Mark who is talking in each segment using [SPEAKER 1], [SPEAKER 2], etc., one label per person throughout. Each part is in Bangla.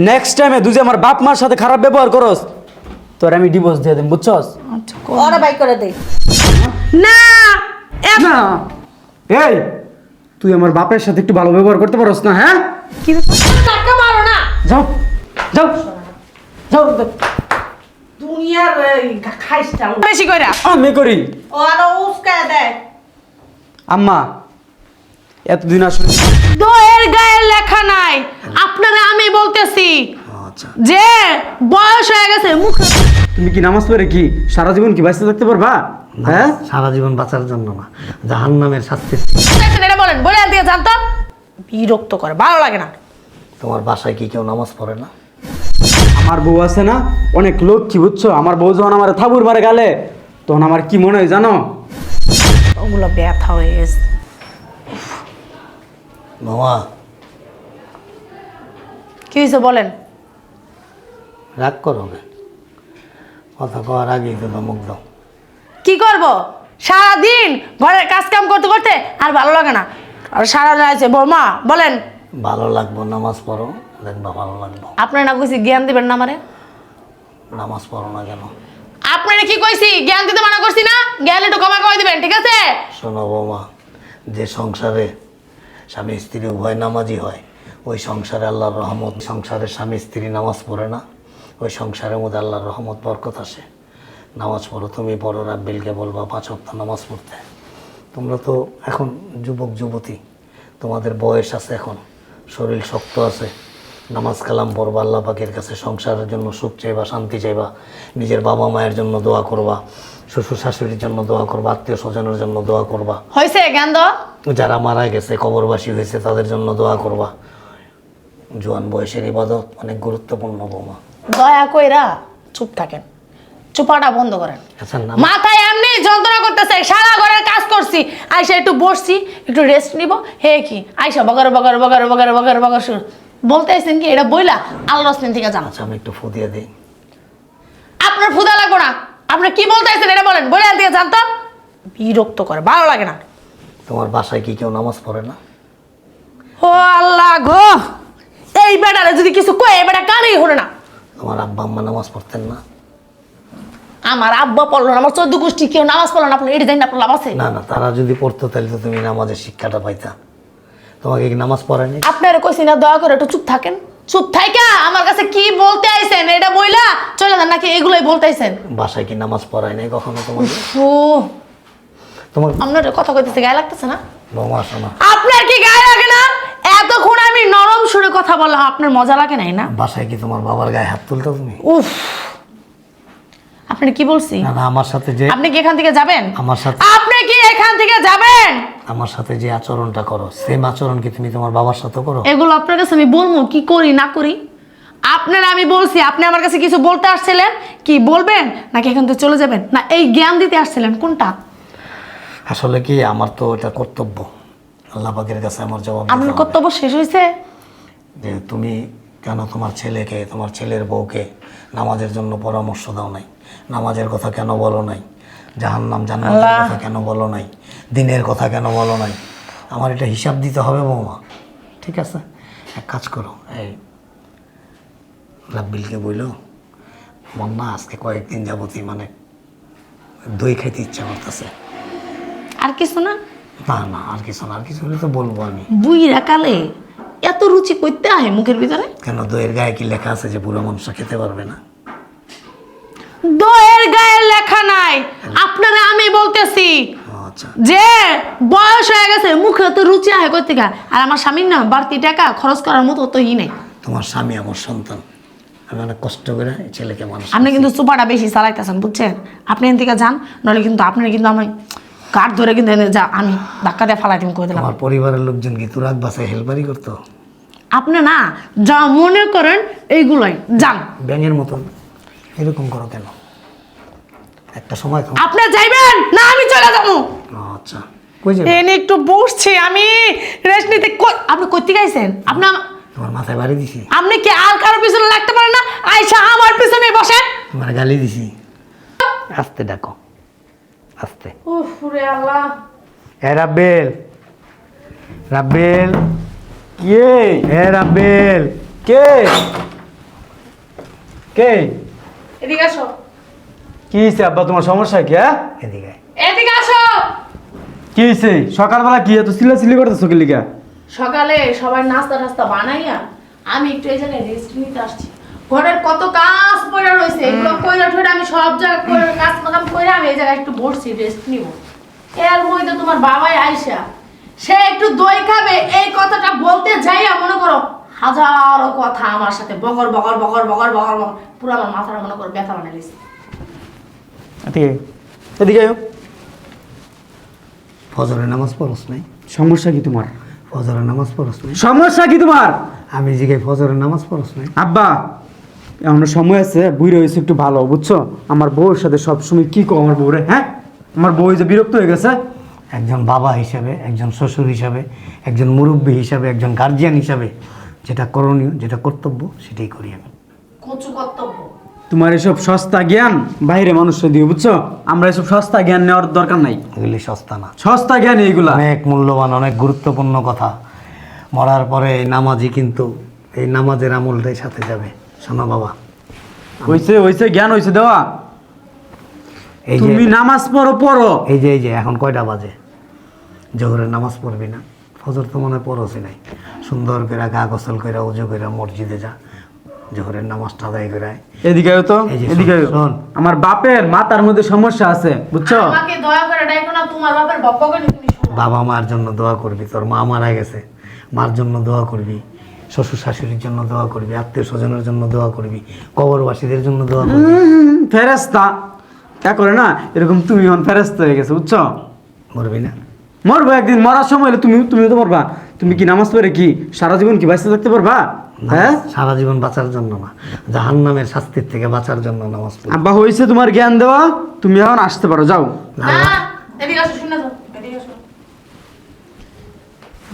[SPEAKER 1] নেক্সট টাইমে তুই যে আমার বাপ মার সাথে খারাপ ব্যবহার করস তোর আমি ডিভোর্স দিয়ে দেব বুঝছস?
[SPEAKER 2] আচ্ছা
[SPEAKER 3] ওরা বাই করে দে।
[SPEAKER 2] না! এ-
[SPEAKER 1] না! এই তুই আমার বাপের সাথে একটু ভালো ব্যবহার করতে পারস না হ্যাঁ?
[SPEAKER 2] কি?
[SPEAKER 3] টাকা মারো না!
[SPEAKER 1] যাও যাও। যাও
[SPEAKER 3] দুনিয়ার খাইছটা
[SPEAKER 2] বেশি কইরা।
[SPEAKER 1] আমি করি।
[SPEAKER 3] ও আরও উস্কায় দেয়
[SPEAKER 1] আম্মা এতদিন আসলে
[SPEAKER 2] দয়ের গায়ে লেখা নাই। আপনারা আমি বলতেছি
[SPEAKER 4] আচ্ছা।
[SPEAKER 2] যে বয়স হয়ে গেছে মুখ
[SPEAKER 1] তুমি কি নামাজ পড়ে কি সারা জীবন কি বাঁচতে থাকতে পারবা? হ্যাঁ?
[SPEAKER 4] সারা জীবন বাঁচার জন্য না। জাহান নামের শাস্তি
[SPEAKER 2] এটা বলেন বলে দিয়ে জানতো বিরক্ত করে ভালো লাগে না।
[SPEAKER 4] তোমার বাসায় কি কেউ নামাজ পড়ে না?
[SPEAKER 1] আমার বউ আছে না অনেক লোক কি বুঝছ? আমার বউ যখন আমার থাবুর মারে গেলে তখন আমার কি মনে হয় জানো?
[SPEAKER 2] ওগুলো ব্যথা হয়ে গেছে।
[SPEAKER 4] মামা।
[SPEAKER 2] কি হয়েছে বলেন?
[SPEAKER 4] রাগ করো? কথা কওয়ার আগেই তো ধমক দাও।
[SPEAKER 2] কি করব? সারাদিন ঘরের কাজ কাম করতে করতে আর ভালো লাগে না। আর সারা আছে বৌমা বলেন।
[SPEAKER 4] ভালো লাগবো নামাজ পড়ো দেখবা ভালো লাগবো।
[SPEAKER 2] আপনার না কইছি জ্ঞান দিবেন না আমারে?
[SPEAKER 4] নামাজ পড়ো না কেন?
[SPEAKER 2] আপনারা কি কইছি? জ্ঞান দিতে মানা করছি না? জ্ঞান একটু কমা কমাই দিবেন ঠিক আছে?
[SPEAKER 4] শোনো বৌমা যে সংসারে স্বামী স্ত্রী উভয় নামাজই হয়। ওই সংসারে আল্লাহর রহমত, সংসারে স্বামী স্ত্রী নামাজ পড়ে না। ওই সংসারের মধ্যে আল্লাহর রহমত, বরকত আসে। নামাজ পড়ো তুমি বড় রাব্বিলকে বলবা, পাঁচ হপ্তাহ নামাজ পড়তে। তোমরা তো এখন যুবক, যুবতী। তোমাদের বয়স আছে এখন। শরীর শক্ত আছে। নামাজ কালাম পড়বা আল্লাহ পাকের কাছে সংসারের জন্য সুখ চাইবা শান্তি চাইবা নিজের বাবা মায়ের জন্য দোয়া করবা শ্বশুর শাশুড়ির জন্য দোয়া করবা আত্মীয় স্বজনের জন্য দোয়া করবা।
[SPEAKER 2] হয়েছে জ্ঞান
[SPEAKER 4] যারা মারা গেছে কবরবাসী হয়েছে তাদের জন্য দোয়া করবা। জোয়ান বয়সের ইবাদত অনেক গুরুত্বপূর্ণ বোমা।
[SPEAKER 2] দয়া কইরা চুপ থাকেন চুপাটা বন্ধ করেন।
[SPEAKER 4] আচ্ছা
[SPEAKER 2] মাথায় এমনি যন্ত্রণা করতেছে সারা ঘরের কাজ করছি আইসা একটু বসছি একটু রেস্ট নিব হে কি আইসা বগর বগর বগর বগর বগর বগর শুরু বলতে কি এটা বইলা আল্লাহ রসলিন থেকে জানো।
[SPEAKER 4] আচ্ছা আমি একটু ফু দিয়ে দিই।
[SPEAKER 2] আপনার ফুদা লাগবো না। আপনি কি বলতে এটা বলেন। বলে দিয়ে জানতো বিরক্ত করে ভালো লাগে না।
[SPEAKER 4] তোমার বাসায় কি কেউ নামাজ পড়ে না?
[SPEAKER 2] ও আল্লাহ গো! এই বেটারে যদি কিছু কয় এই বেটা কানেই হলো না।
[SPEAKER 4] তোমার আব্বা আম্মা নামাজ পড়তেন না?
[SPEAKER 2] আমার আব্বা পড়ল না আমার চোদ্দ গোষ্ঠী কেউ নামাজ পড়ল না আপনি এটা জানি না আপনার লাভ আছে
[SPEAKER 4] না না তারা যদি পড়তো তাহলে তো তুমি নামাজের শিক্ষাটা পাইতা। তোমাকে কি নামাজ পড়েনি
[SPEAKER 2] আপনার কইছি না দয়া করে একটু চুপ থাকেন। চুপ থাইকা আমার কাছে কি বলতে আইছেন? এটা বইলা চলে যান নাকি এগুলোই বলতে আইছেন?
[SPEAKER 4] বাসায় কি নামাজ পড়ায় নাই কখনো তোমাকে?
[SPEAKER 2] ও।
[SPEAKER 4] তোমার
[SPEAKER 2] আপনার কথা কইতেছে গায়ে লাগতেছে না?
[SPEAKER 4] বৌমা শোনা
[SPEAKER 2] আপনার কি গায়ে লাগে না? এতক্ষণ আমি নরম সুরে কথা বললাম আপনার মজা লাগে নাই না?
[SPEAKER 4] বাসায় কি তোমার বাবার গায়ে হাত তুলতো তুমি?
[SPEAKER 2] উফ। আপনি কি বলছি?
[SPEAKER 4] না না আমার সাথে যে
[SPEAKER 2] আপনি কি এখান থেকে যাবেন?
[SPEAKER 4] আমার সাথে
[SPEAKER 2] আপনি কি এখান থেকে যাবেন?
[SPEAKER 4] আমার সাথে যে আচরণটা করো সেম আচরণ কি তুমি তোমার বাবার সাথে করো?
[SPEAKER 2] এগুলো আপনার কাছে আমি বলব কি করি না করি? আপনার আমি বলছি আপনি আমার কাছে কিছু বলতে আসছিলেন? কি বলবেন? নাকি এখান থেকে চলে যাবেন? না এই জ্ঞান দিতে আসছিলেন কোনটা?
[SPEAKER 4] আসলে কি আমার তো এটা কর্তব্য। আল্লাহ পাকের কাছে আমার জবাব
[SPEAKER 2] আপনার কর্তব্য শেষ হয়েছে?
[SPEAKER 4] যে তুমি কেন তোমার ছেলেকে তোমার ছেলের বউকে নামাজের জন্য পরামর্শ দাও নাই? নামাজের কথা কেন বলো নাই? জাহান নাম জান্নাতের কথা কেন বলো নাই? দিনের কথা কেন বলো নাই? আমার এটা হিসাব দিতে হবে বৌমা। ঠিক আছে? এক কাজ করো এই রাব্বিলকে বইল মন না আজকে কয়েকদিন যাবতই মানে দই খাইতে ইচ্ছা করতেছে।
[SPEAKER 2] আর কিছু না?
[SPEAKER 4] না না আর কিছু না আর কিছু হলে তো বলব আমি।
[SPEAKER 2] বুইরা কালে এত রুচি করতে আহে মুখের ভিতরে?
[SPEAKER 4] কেন দইয়ের গায়ে কি লেখা আছে যে বুড়ো মানুষ খেতে পারবে না?
[SPEAKER 2] দয়ের গায়ে লেখা নাই। আপনারা আমি বলতেছি
[SPEAKER 4] আচ্ছা।
[SPEAKER 2] যে বয়স হয়ে গেছে মুখে তো রুচি আহে করতে আর আমার স্বামীর না বাড়তি টাকা খরচ করার মতো তো ই নেই।
[SPEAKER 4] তোমার স্বামী আমার সন্তান। আমি অনেক কষ্ট করে এই ছেলেকে মানুষ
[SPEAKER 2] আপনি কিন্তু সুপারটা বেশি চালাইতেছেন বুঝছেন? আপনি এখান থেকে যান নাহলে কিন্তু আপনার কিন্তু আমি কাঠ ধরে কিন্তু এনে যা আমি ধাক্কা দিয়ে ফালাই তুমি করে দিলাম।
[SPEAKER 4] আমার পরিবারের লোকজন কি তুরাক বাসায় হেল্পারই করতো?
[SPEAKER 2] আপনি না যা মনে করেন এইগুলোই যান।
[SPEAKER 4] ব্যাঙের মতন। এরকম করো কেন? একটা সময়
[SPEAKER 2] আপনি যাইবেন না আমি চলে যাব।
[SPEAKER 4] আচ্ছা। কই যাবে
[SPEAKER 2] এনে একটু বসছি আমি। রেস্ট নিতে কই- আপনি
[SPEAKER 4] তোমার মাথায় বাড়ি দিছি।
[SPEAKER 2] আপনি কি আর কারও পিছনে লাগতে পারেন না? আমার পিছনে বসেন
[SPEAKER 4] তোমার গালি দিছি। আস্তে ডাকো। আস্তে।
[SPEAKER 2] উফ রে আল্লাহ।
[SPEAKER 4] এ রাব্বেল। রাব্বেল।
[SPEAKER 1] কে?
[SPEAKER 4] এ রাব্বেল।
[SPEAKER 1] কে? কে?
[SPEAKER 2] এদিকে আসো।
[SPEAKER 1] কি হয়েছে আব্বা তোমার সমস্যা কি হ্যাঁ?
[SPEAKER 4] এদিকে।
[SPEAKER 2] এদিকে আসো।
[SPEAKER 1] কি হয়েছে সকালবেলা কি এত সিলা সিলি করতেছো কি লিগা?
[SPEAKER 2] সকালে সবাই নাস্তা টাস্তা বানাইয়া আমি একটু এই জায়গায় রেস্ট নিতে আসছি। ঘরের কত কাজ পড়ে রয়েছে এগুলো কইরা ঠইরা আমি সব জায়গায় কাজ কাম কইরা আমি এই জায়গায় একটু বসছি রেস্ট নিব। এর মধ্যে তোমার বাবাই আইসা সে একটু দই খাবে এই কথাটা বলতে যাইয়া মনে করো হাজারো কথা আমার সাথে বকর বকর বকর বকর বকর বকর পুরো আমার মাথাটা মনে করো ব্যথা বানাই দিছে
[SPEAKER 1] এদিকে এদিকে আয়ো।
[SPEAKER 4] ফজরের নামাজ পড়স নাই?
[SPEAKER 1] সমস্যা কি তোমার?
[SPEAKER 4] ফজরের নামাজ পড়স নাই?
[SPEAKER 1] সমস্যা কি তোমার?
[SPEAKER 4] আমি জিগে ফজরের নামাজ পড়স নাই।
[SPEAKER 1] আব্বা এমন সময় আছে বুড়ি হয়েছে একটু ভালো বুঝছ? আমার বউর সাথে সবসময় কি কো আমার বউরে হ্যাঁ? আমার বউ যে বিরক্ত হয়ে গেছে
[SPEAKER 4] একজন বাবা হিসাবে একজন শ্বশুর হিসাবে একজন মুরব্বী হিসাবে একজন গার্জিয়ান হিসাবে যেটা করণীয় যেটা কর্তব্য সেটাই করি আমি।
[SPEAKER 2] কচু কর্তব্য।
[SPEAKER 1] তোমার এসব সস্তা জ্ঞান বাইরে মানুষকে দিও বুঝছ? আমরা এসব সস্তা জ্ঞান নেওয়ার দরকার নাই।
[SPEAKER 4] এগুলি সস্তা না।
[SPEAKER 1] সস্তা জ্ঞান এইগুলা।
[SPEAKER 4] অনেক মূল্যবান অনেক গুরুত্বপূর্ণ কথা। মরার পরে এই নামাজই কিন্তু এই নামাজের আমলটাই সাথে যাবে। শোনো বাবা।
[SPEAKER 1] হইছে হইছে জ্ঞান হইছে দেওয়া। তুমি নামাজ পড়ো পড়ো।
[SPEAKER 4] এই যে এই যে এখন কয়টা বাজে? জোহরের নামাজ পড়বি না? ফজর তো মনে পড়ছি নাই। সুন্দর করে গা গোসল করে উজু করে মসজিদে যা। জোহরের নামাজটা আদায় করে
[SPEAKER 1] এদিকে তো এদিকে।
[SPEAKER 4] শোন।
[SPEAKER 1] আমার বাপের মাথার মধ্যে সমস্যা আছে বুঝছ?
[SPEAKER 2] আমাকে দয়া করে ডাইকো না তোমার বাপের বকবকানি তুমি শোনো।
[SPEAKER 4] বাবা মার জন্য দোয়া করবি তোর মা মারা গেছে। মার জন্য দোয়া করবি শ্বশুর শাশুড়ির জন্য দোয়া করবি আত্মীয় স্বজনের জন্য দোয়া করবি কবরবাসীদের জন্য দোয়া করবি।
[SPEAKER 1] ফেরেস্তা তা করে না এরকম তুমি এখন ফেরেস্তা হয়ে গেছে বুঝছ?
[SPEAKER 4] মরবি না।
[SPEAKER 1] মরবো একদিন মরার সময় হলে তুমি তুমি তো মরবা। তুমি কি নামাজ পড়ে কি সারা জীবন কি বাঁচতে থাকতে পারবা? হ্যাঁ?
[SPEAKER 4] সারা জীবন বাঁচার জন্য না। জাহান নামের শাস্তির থেকে বাঁচার জন্য নামাজ পড়ি।
[SPEAKER 1] আব্বা হয়েছে তোমার জ্ঞান দেওয়া তুমি এখন আসতে পারো যাও।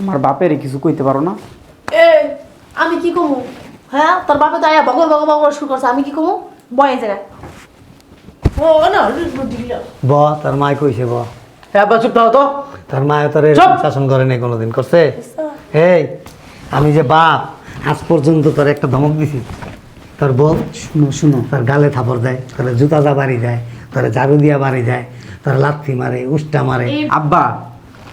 [SPEAKER 1] আমার বাপের কিছু কইতে পারো না?
[SPEAKER 2] এ আমি কি কমু? হ্যাঁ তোর বাপে তো আয়া বকর বকর বকর শুরু করছে আমি কি কমু? বয় জায়গায়
[SPEAKER 4] ব তোর মায় কইছে ব।
[SPEAKER 1] হ্যাঁ চুপ থাও তো।
[SPEAKER 4] তোর মায় তোর শাসন করে নাই কোনোদিন করছে? এই আমি যে বাপ আজ পর্যন্ত তোর একটা ধমক দিছি। তোর বল
[SPEAKER 1] শুনো শুনো।
[SPEAKER 4] তোর গালে থাপড় দেয় তোর জুতা যা বাড়ি যায় তোর ঝাড়ু দিয়া বাড়ি যায় তোর লাথি মারে উষ্টা মারে।
[SPEAKER 1] আব্বা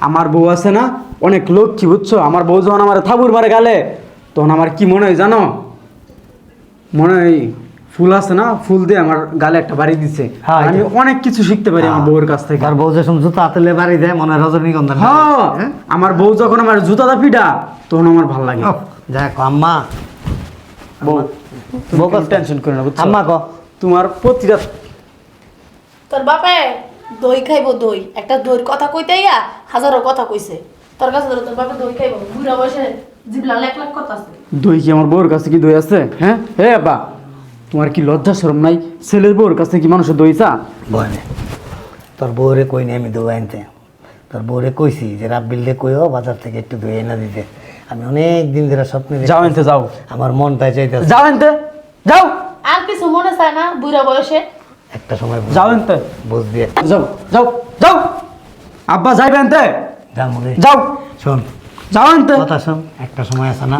[SPEAKER 1] আমার বউ আছে না? অনেক লোক কি বুঝছ? আমার বউ যখন আমার থাবুর মারে গালে তখন আমার কি মনে হয় জানো? মনে হয় ফুল আছে না ফুল দিয়ে আমার গালে একটা বাড়ি দিছে।
[SPEAKER 4] হ্যাঁ,
[SPEAKER 1] আমি অনেক কিছু শিখতে পারি আমার বউয়ের কাছ থেকে।
[SPEAKER 4] আর বউ যখন জুতা হাতলে বাড়ি দেয় মনে রজনীগন্ধা
[SPEAKER 1] হ্যাঁ আমার বউ যখন আমার জুতাটা পিটা তখন আমার ভালো লাগে।
[SPEAKER 4] দেখ আম্মা।
[SPEAKER 1] বউ
[SPEAKER 4] বউ
[SPEAKER 1] টেনশন করে না বুঝছ?
[SPEAKER 4] আম্মা ক।
[SPEAKER 1] তোমার প্রতিটা
[SPEAKER 2] তোর বাপে দই খাইবো দই। একটা দইয়ের কথা কইতে ইয়া হাজারো কথা কইছে। তোর কাছে ধরো তোর বাপে দই খাইবো। বুড়া বয়সে জিবলা লাখ লাখ কথা আছে।
[SPEAKER 1] দই কি আমার বউর কাছে কি দই আছে? হ্যাঁ? হে আব্বা। তোমার কি লজ্জা শরম নাই? ছেলের বউর কাছে কি মানুষের দই চা
[SPEAKER 4] বয়নে তোর বউরে কই নি আমি দই আনতে। তোর বউরে কইছি যে রাব্বিলরে কইও বাজার থেকে একটু দই এনে দিতে। আমি অনেক দিন ধরে স্বপ্নে দেখি।
[SPEAKER 1] যাও এনতে যাও।
[SPEAKER 4] আমার মনটা চাইতেছে।
[SPEAKER 1] যাও এনতে যাও।
[SPEAKER 2] আর কিছু মনে চায় না বুড়া বয়সে।
[SPEAKER 4] একটা সময় বুঝ-
[SPEAKER 1] যাও এনতে
[SPEAKER 4] বুঝবি
[SPEAKER 1] যাও যাও যাও। আব্বা যাইবে এনতে
[SPEAKER 4] যাও
[SPEAKER 1] যাও।
[SPEAKER 4] শোন।
[SPEAKER 1] যাও এনতে
[SPEAKER 4] কথা শোন একটা সময় আছে না।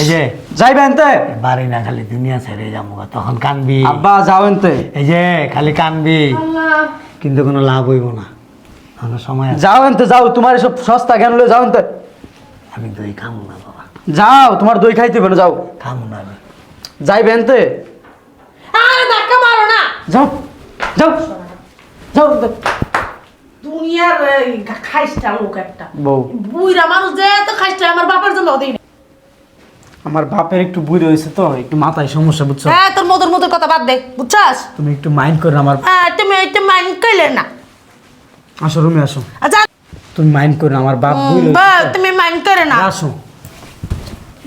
[SPEAKER 4] এই যে
[SPEAKER 1] যাইবে এনতে?
[SPEAKER 4] বাড়ি না খালি দুনিয়া ছেড়ে যাব তখন কানবি।
[SPEAKER 1] আব্বা যাও এনতে।
[SPEAKER 4] এই যে খালি কানবি। কিন্তু কোনো লাভ হইব না। তখন সময়
[SPEAKER 1] যাও এনতে যাও তোমার এসব সস্তা জ্ঞান লয়ে যাও এনতে।
[SPEAKER 4] আমি দই খামো না বাবা।
[SPEAKER 1] যাও তোমার দই খাইতে হবে না যাও।
[SPEAKER 4] খামো না আমি।
[SPEAKER 1] যাইবে এনতে?
[SPEAKER 2] আরে ধাক্কা মারো না।
[SPEAKER 1] যাও যাও। যাও এনতে।
[SPEAKER 3] দুনিয়ার খাইস্টা লোক একটা।
[SPEAKER 1] বউ।
[SPEAKER 2] বুইরা মানুষ যে এত খাইছে আমার বাপের জন্য দিই
[SPEAKER 1] আমার বাপের একটু বুড়ি হয়েছে তো একটু মাথায় সমস্যা বুঝছ?
[SPEAKER 2] হ্যাঁ তোর মধুর মধুর কথা বাদ দে বুঝছাস?
[SPEAKER 1] তুমি একটু মাইন্ড করে আমার।
[SPEAKER 2] হ্যাঁ তুমি একটু মাইন্ড কইলে না।
[SPEAKER 1] আসো রুমে আসো।
[SPEAKER 2] আচ্ছা
[SPEAKER 1] তুমি মাইন্ড করে আমার বাপ বুড়ি
[SPEAKER 2] বা, তুমি মাইন্ড করে না।
[SPEAKER 1] আসো।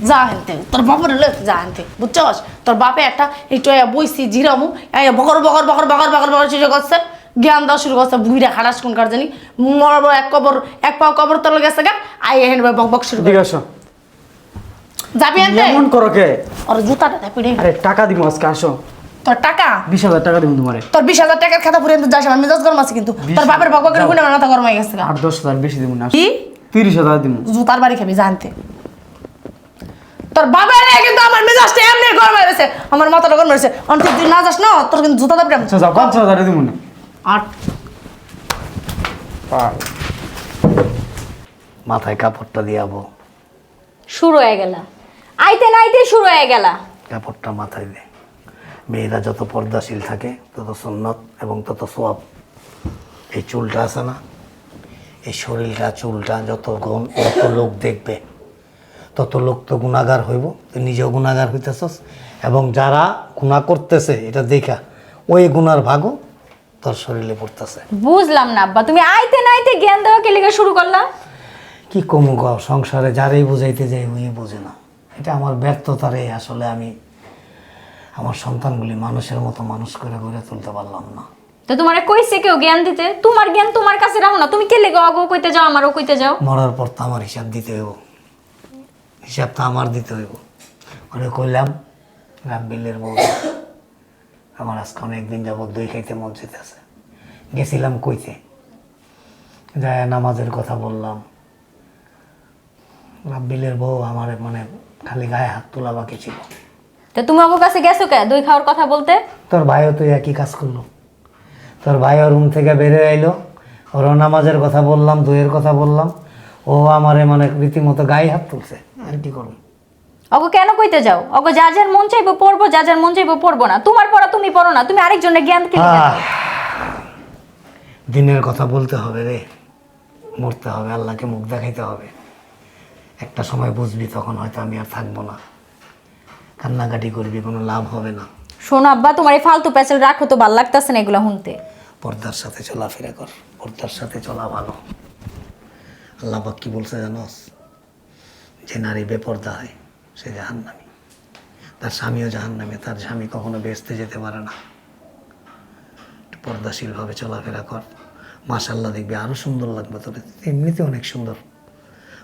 [SPEAKER 2] যা হেনতে তোর বাপের লোক যা হেনতে বুঝছস? তোর বাপে একটা একটু বইছি জিরামু এই বকর বকর বকর বকর বকর বকর শুরু করছে জ্ঞান দেওয়া শুরু করছে বুইরা খারাস কোন কার জানি মরবো এক কবর এক পাও কবর তোর গেছে গা আই হেন বক বক শুরু করে। যাবি হেনতে
[SPEAKER 1] এমন করো কে?
[SPEAKER 2] ওর জুতাটা তাই পিড়ে।
[SPEAKER 1] আরে টাকা দিব আজকে আসো।
[SPEAKER 2] তোর টাকা?
[SPEAKER 1] বিশ হাজার টাকা দিব তোমারে।
[SPEAKER 2] তোর বিশ হাজার টাকার খাতা পুরে যাস আমার মেজাজ গরম আছে কিন্তু। তোর বাপের বক বকের গুণে মাথা গরম হয়ে গেছে
[SPEAKER 1] দশ হাজার বেশি দিব না।
[SPEAKER 2] কি?
[SPEAKER 1] তিরিশ হাজার দিব
[SPEAKER 2] জুতার বাড়ি খাবি জানতে তোর বাবা রে কিন্তু আমার মেজাজটা এমনি গরম হয়ে গেছে। আমার মাথাটা গরম
[SPEAKER 3] পারছে অন্তে তুই না যাস না তোর কিন্তু জুতা দাবি
[SPEAKER 1] আচ্ছা যাও পঞ্চাশ হাজারে দিব না।
[SPEAKER 3] আট।
[SPEAKER 4] মাথায় কাপড়টা দিয়াবো
[SPEAKER 5] শুরু হয়ে গেলা। আইতে নাইতে শুরু হয়ে গেলা।
[SPEAKER 4] কাপড়টা মাথায় দে মেয়েরা যত পর্দাশীল থাকে তত সুন্নত এবং তত সোয়াব। এই চুলটা আছে না? এই শরীরটা চুলটা যত গুণ যত লোক দেখবে তত লোক তো গুণাগার হইব। তুই নিজেও গুণাগার হইতেছস। এবং যারা গুণা করতেছে এটা দেখা ওই গুনার ভাগও তোর শরীরে পড়তেছে।
[SPEAKER 5] বুঝলাম না আব্বা তুমি আইতে নাইতে জ্ঞান দেওয়া কে লেগে শুরু করলা?
[SPEAKER 4] কি কমু গ সংসারে যারাই বুঝাইতে যাই ওই বোঝে না। এটা আমার ব্যর্থতারে আসলে আমি আমার সন্তানগুলি মানুষের মতো মানুষ করে গড়ে তুলতে পারলাম না।
[SPEAKER 5] তো তোমারে কইছে কেউ জ্ঞান দিতে? তোমার জ্ঞান তোমার কাছে রাখো না। তুমি কে লেগে অগো কইতে যাও আমারও কইতে যাও?
[SPEAKER 4] মরার পর তো আমার হিসাব দিতে হইব। হিসাব তো আমার দিতে হইব। ওরে কইলাম রাব্বিলের বউ আমার আজকে অনেকদিন যাবত দই খাইতে মন যেতেছে গেছিলাম কইতে। যায় নামাজের কথা বললাম। রাব্বিলের বউ আমার মানে খালি গায়ে হাত তোলা বাকি ছিল?
[SPEAKER 5] তো তুমি অগো কাছে গেছো কে? দই খাওয়ার কথা বলতে?
[SPEAKER 4] তোর ভাইও তো একই কাজ করল। তোর ভাইও রুম থেকে বেরে আইলো। ওর নামাজের কথা বললাম দুয়ের কথা বললাম। ও আমারে মানে রীতিমতো গায়ে হাত তুলছে। আর কি করব?
[SPEAKER 5] অগো কেন কইতে যাও? অগো যা যার মন চাইব পড়ব যা যার মন চাইব পড়ব না। তোমার পড়া তুমি পড়ো না তুমি আরেকজনের জ্ঞান কে
[SPEAKER 4] আহ, দিনের কথা বলতে হবে রে। মরতে হবে আল্লাহকে মুখ দেখাইতে হবে। একটা সময় বুঝবি তখন হয়তো আমি আর থাকব না। কান্নাকাটি করবি কোনো লাভ হবে না।
[SPEAKER 5] শোনো আব্বা তোমার এই ফালতু প্যাচেল রাখো তো ভালো লাগতেছে না এগুলো শুনতে।
[SPEAKER 4] পর্দার সাথে চলাফেরা কর পর্দার সাথে চলা ভালো। আল্লাহ পাক কি বলছে জানোস? যে নারী বেপর্দা হয় সে জাহান্নামী। তার স্বামীও জাহান্নামী তার স্বামী কখনো বেসতে যেতে পারে না। পর্দাশীলভাবে চলাফেরা কর। মাশাল্লাহ দেখবি আরও সুন্দর লাগবে তোর এমনিতে অনেক সুন্দর।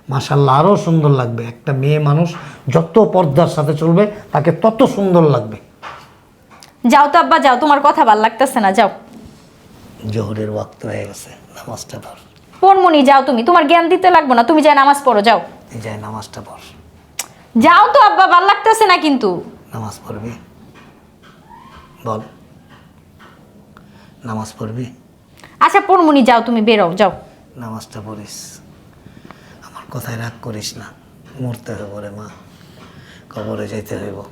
[SPEAKER 4] মাশাল্লাহ আরও সুন্দর লাগবে। একটা মেয়ে মানুষ যত পর্দার সাথে চলবে তাকে তত সুন্দর লাগবে।
[SPEAKER 5] যাও তো আব্বা যাও তোমার কথা ভালো লাগতেছে না যাও।
[SPEAKER 4] জোহরের ওয়াক্ত হয়ে গেছে নামাজটা ধর
[SPEAKER 5] পড়মনি যাও তুমি তোমার জ্ঞান দিতে লাগবো না তুমি যাই নামাজ পড়ো যাও।
[SPEAKER 4] যাই নামাজটা পড়।
[SPEAKER 5] যাও তো আব্বা ভালো লাগতেছে না কিন্তু।
[SPEAKER 4] নামাজ পড়বি? বল। নামাজ পড়বি?
[SPEAKER 5] আচ্ছা পড়মনি যাও তুমি বেরো যাও।
[SPEAKER 4] নামাজটা পড়িস। কথায় রাগ করিস না। মরতে হইব রে মা। কবরে যাইতে হইব।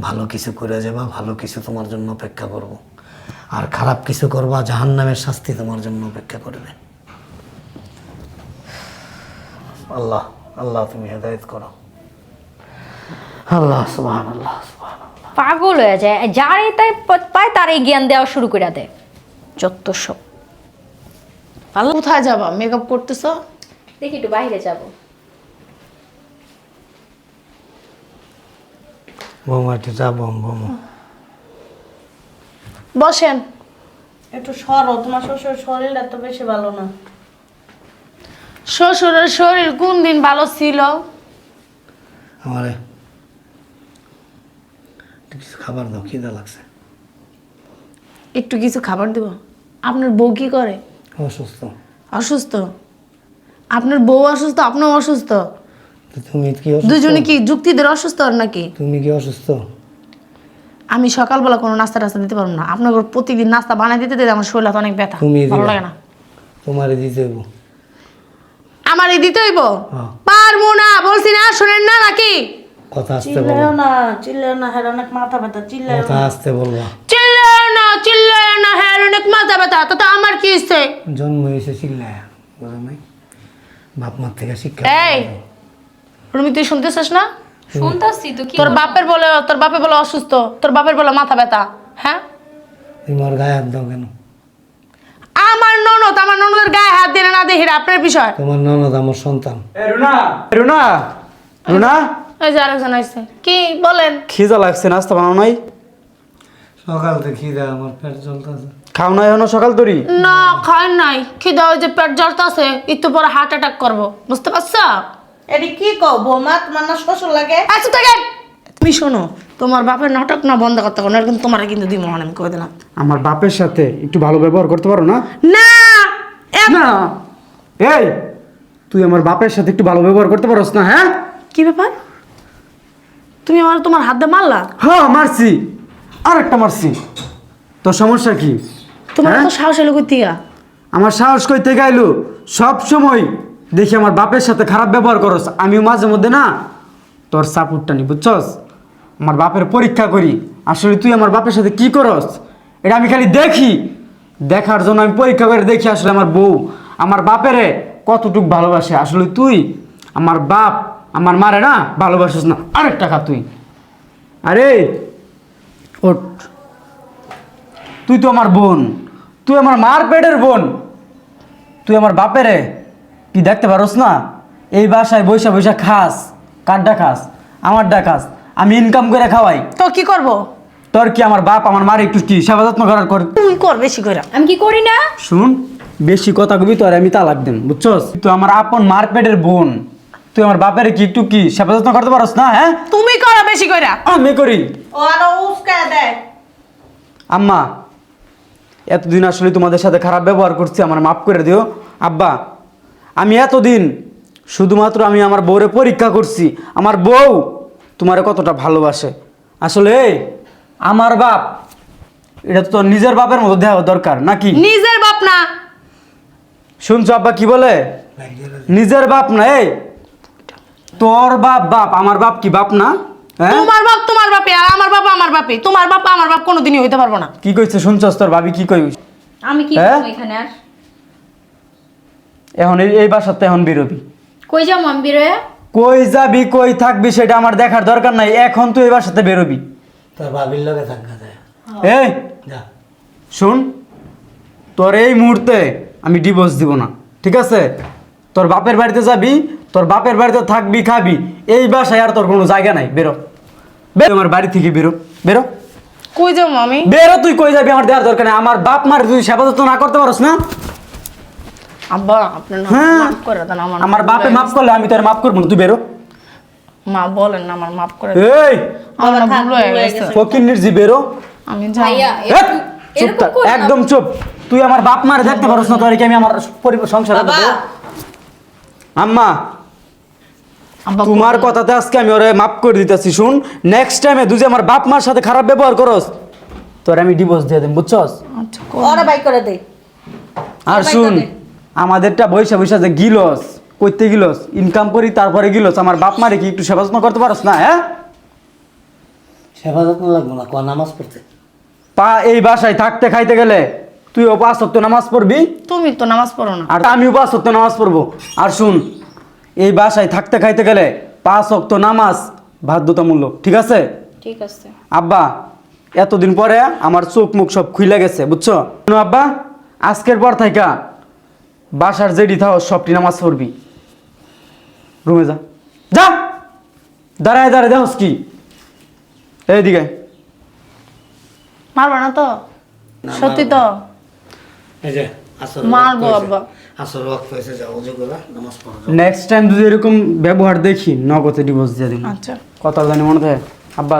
[SPEAKER 4] ভালো কিছু করে যাবা ভালো কিছু তোমার জন্য অপেক্ষা করব। আর খারাপ কিছু করবা জাহান্নামের শাস্তি তোমার জন্য অপেক্ষা করবে। আল্লাহ আল্লাহ তুমি হেদায়ত করো। আল্লাহ সুবহান আল্লাহ
[SPEAKER 5] পাগল হয়ে যায়। যার তাই পায় তার এই জ্ঞান দেওয়া শুরু করে দেয় যত সব।
[SPEAKER 2] কোথায় যাবা? মেকআপ করতেছ?
[SPEAKER 5] দেখি একটু বাইরে যাব।
[SPEAKER 4] বৌমা।
[SPEAKER 2] বসেন।
[SPEAKER 3] একটু সরো তোমার শ্বশুর শরীরটা তো বেশি ভালো না।
[SPEAKER 2] শ্বশুরের শরীর কোন দিন ভালো ছিল?
[SPEAKER 4] আমারে কিছু খাবার দাও খিদা লাগছে।
[SPEAKER 2] একটু কিছু খাবার দেব। আপনার বউ কি করে?
[SPEAKER 4] অসুস্থ।
[SPEAKER 2] অসুস্থ? আপনার বউ অসুস্থ আপনিও অসুস্থ?
[SPEAKER 4] তো তুমি কি অসুস্থ?
[SPEAKER 2] দুজনে কি যুক্তিদের অসুস্থ আর নাকি?
[SPEAKER 4] তুমি কি অসুস্থ?
[SPEAKER 2] আমি সকালবেলা কোনো নাস্তা টাস্তা দিতে পারব না। আপনার ঘর প্রতিদিন নাস্তা বানাই দিতে দিতে আমার শরীর হাত অনেক ব্যথা।
[SPEAKER 4] তুমি
[SPEAKER 2] ভালো লাগে না।
[SPEAKER 4] তোমারে দিতে হইব।
[SPEAKER 2] আমার এই দিতে হইব?
[SPEAKER 4] হ্যাঁ।
[SPEAKER 2] পারব না বলছি না শোনেন না নাকি?
[SPEAKER 4] কথা আসতে
[SPEAKER 3] চিল্লাও
[SPEAKER 4] বলো।
[SPEAKER 3] না চিল্লাও না হ্যাঁ অনেক মাথা ব্যথা চিল্লাও
[SPEAKER 4] কথা আসতে বলবা
[SPEAKER 2] চিল্লায় না চিল্লায় না হ্যাঁ অনেক মাথা ব্যথা। তো আমার কি হচ্ছে
[SPEAKER 4] জন্ম হয়েছে চিল্লায় বুঝো নাই। বাপ মার থেকে শিক্ষা
[SPEAKER 2] এই রুমি তুই শুনতেছিস না?
[SPEAKER 5] শুনতেছি তো কি
[SPEAKER 2] তোর বাপের বলে তোর বাপের বলে অসুস্থ তোর বাপের বলে মাথা ব্যথা হ্যাঁ?
[SPEAKER 4] তুমি আমার গায়ে হাত দাও কেন?
[SPEAKER 2] আমার ননদ আমার ননদের গায়ে হাত দিলে না দেখি আপনার বিষয়।
[SPEAKER 4] তোমার ননদ আমার সন্তান।
[SPEAKER 1] এ রুনা! রুনা! রুনা!
[SPEAKER 2] ওই যে আরেকজন আসছে। কি বলেন?
[SPEAKER 1] খিদা লাগছে নাস্তা বানাও নাই?
[SPEAKER 4] সকাল থেকে খিদা আমার পেট চলতেছে
[SPEAKER 1] খাও নাই এখনও সকাল তরি?
[SPEAKER 2] না খাই নাই। খিদা ওই যে পেট জ্বলতাছে একটু পরে হার্ট অ্যাটাক করব। বুঝতে পারছ?
[SPEAKER 3] এটি কি কও বৌমা তোমার না শ্বশুর লাগে?
[SPEAKER 2] আচ্ছা থাকে তুমি শোনো তোমার বাপের নাটক না বন্ধ করতে কোনো কিন্তু তোমার কিন্তু দিব মনে আমি কই দিলাম।
[SPEAKER 1] আমার বাপের সাথে একটু ভালো ব্যবহার করতে পারো না?
[SPEAKER 2] না! এ-
[SPEAKER 1] না! এই তুই আমার বাপের সাথে একটু ভালো ব্যবহার করতে পারোস না হ্যাঁ?
[SPEAKER 2] কি ব্যাপার?
[SPEAKER 3] তুমি আমার তোমার হাত দিয়ে মারলা?
[SPEAKER 1] হ্যাঁ মারছি। আর একটা মারছি। তোর সমস্যা কি?
[SPEAKER 3] তোমার
[SPEAKER 1] হ্যাঁ?
[SPEAKER 3] তো সাহস হলো কই থেকে?
[SPEAKER 1] আমার সাহস কইতে গাইলো সব সময় দেখি আমার বাপের সাথে খারাপ ব্যবহার করস। আমিও মাঝে মধ্যে না তোর সাপোর্টটা নি বুঝছস? আমার বাপের পরীক্ষা করি। আসলে তুই আমার বাপের সাথে কি করস? এটা আমি খালি দেখি। দেখার জন্য আমি পরীক্ষা করে দেখি আসলে আমার বউ। আমার বাপেরে কতটুক ভালোবাসে? আসলে তুই আমার বাপ আমার মারে না ভালোবাসিস না। আরেক টাকা তুই। আরে ওঠ তুই তো আমার বোন। তুই আমার মার পেটের বোন। তুই আমার বাপেরে কি দেখতে পারোস না? এই বাসায় বৈশা বৈশা খাস কারডা খাস আমারটা খাস আমি ইনকাম করে খাওয়াই।
[SPEAKER 3] তো কি করব?
[SPEAKER 1] তোর কি আমার বাপ আমার মার একটু কি সেবা যত্ন করার কর?
[SPEAKER 3] তুই কর বেশি করে।
[SPEAKER 5] আমি কি করি না?
[SPEAKER 1] শুন বেশি কথা কবি তোর আমি তালাক দেন বুঝছস? তুই আমার আপন মার পেটের বোন। তুই আমার বাপের কি একটু কি সেবা যত্ন করতে পারোস না হ্যাঁ?
[SPEAKER 3] তুমি করো বেশি করে।
[SPEAKER 1] আমি করি।
[SPEAKER 3] ও আরও উস্কায় দেয়
[SPEAKER 1] আম্মা এতদিন আসলে তোমাদের সাথে খারাপ ব্যবহার করছি আমার মাফ করে দিও। আব্বা আমি এতদিন শুধুমাত্র আমি আমার বউরে পরীক্ষা করছি আমার বউ তোমার কতটা ভালোবাসে। আসলে আমার বাপ এটা তো তোর নিজের বাপের মতো দেওয়া দরকার নাকি?
[SPEAKER 3] নিজের বাপ না।
[SPEAKER 1] শুনছো আব্বা কি বলে? নিজের বাপ না এই তোর বাপ বাপ আমার বাপ কি বাপ না?
[SPEAKER 3] তোমার বাপ তোমার বাপে আর আমার বাপ আমার বাপে। তোমার বাপ আমার বাপ কোনোদিনই হইতে পারব না।
[SPEAKER 1] কি কইছে শুনছস তোর ভাবি? কি কই
[SPEAKER 5] আমি কি
[SPEAKER 1] হ্যাঁ?
[SPEAKER 5] এখানে আর?
[SPEAKER 1] এখন এই- এই বাসাতে এখন বেরোবি।
[SPEAKER 5] কই যাব আমি বেরোয়?
[SPEAKER 1] কই যাবি কই থাকবি সেটা আমার দেখার দরকার নাই। এখন তুই এবার সাথে বেরোবি।
[SPEAKER 4] তোর বাবির লগে থাকা যায়।
[SPEAKER 1] এই শুন তোর এই মুহূর্তে আমি ডিভোর্স দিব না। ঠিক আছে? তোর বাপের বাড়িতে যাবি তোর বাপের বাড়িতে থাকবি খাবি। এই বাসায় আর তোর কোনো জায়গা নাই। বেরো। বেরো আমার বাড়ি থেকে বেরো। বেরো।
[SPEAKER 3] কই যাব আমি?
[SPEAKER 1] বেরো তুই কই যাবি? আমার দেওয়ার দরকার নেই। আমার বাপ মার তুই সেবা যত্ন না করতে পারস না?
[SPEAKER 3] আব্বা আপনার না
[SPEAKER 1] হ্যাঁ।
[SPEAKER 3] মাফ করে দেন আমার
[SPEAKER 1] আমার বাপে মাফ করলে আমি তোর মাফ করব না। তুই বেরো।
[SPEAKER 3] মা বলেন না আমার মাফ করে দেন।
[SPEAKER 1] এই!
[SPEAKER 3] আমার না ভুল হয়ে গেছে।
[SPEAKER 1] ফকির নির্জি বেরো।
[SPEAKER 3] আমি যাই
[SPEAKER 5] ভাইয়া! এরকম-
[SPEAKER 1] চুপ
[SPEAKER 5] এরকম
[SPEAKER 1] থাক,
[SPEAKER 5] না।
[SPEAKER 1] একদম চুপ। তুই আমার বাপ মারে দেখতে পারস না তোর কি আমি আমার পরিবার সংসার আম্মা তোমার কথাতে আজকে আমি ওরে মাফ করে দিতেছি শুন। নেক্সট টাইমে তুই যে আমার বাপ মার সাথে খারাপ ব্যবহার করস তোর আমি ডিভোর্স দিয়ে দেব বুঝছস?
[SPEAKER 3] আচ্ছা
[SPEAKER 5] ওরা বাই করে দে।
[SPEAKER 1] আর শুন আমাদেরটা বৈশা বৈশা যে গিলস করতে গিলস ইনকাম করি তারপরে গিলস আমার বাপ মারে কি একটু সেবা যত্ন করতে পারস না হ্যাঁ?
[SPEAKER 4] সেবা যত্ন লাগবো না ক নামাজ পড়তে।
[SPEAKER 1] পা এই বাসায় থাকতে খাইতে গেলে তুই ও পাঁচ সত্য নামাজ পড়বি?
[SPEAKER 3] তুমি তো নামাজ পড়ো না।
[SPEAKER 1] আর আমিও পাঁচ অক্ত নামাজ পড়ব। আর শুন এই বাসায় থাকতে খাইতে গেলে পাঁচ অক্ত নামাজ বাধ্যতামূলক ঠিক আছে?
[SPEAKER 5] ঠিক আছে।
[SPEAKER 1] আব্বা এতদিন পরে আমার চোখ মুখ সব খুইলে গেছে বুঝছ? আব্বা আজকের পর থাইকা বাসার যেডি থাও সবটি নামাজ পড়বি। রুমে যা। যা! দাঁড়ায় দাঁড়ায় দেখস কি। এইদিকে
[SPEAKER 3] মারবা না তো? সত্যি তো?
[SPEAKER 4] এই যে
[SPEAKER 3] মারবো আব্বা।
[SPEAKER 4] আসর ওয়াক্ত হয়েছে যাও অজু করে নামাজ পড়ো
[SPEAKER 1] নেক্সট টাইম যদি এরকম ব্যবহার দেখি নগদে ডিভোর্স দিয়ে দিন
[SPEAKER 3] আচ্ছা।
[SPEAKER 1] কথা জানি মনে থাকে আব্বা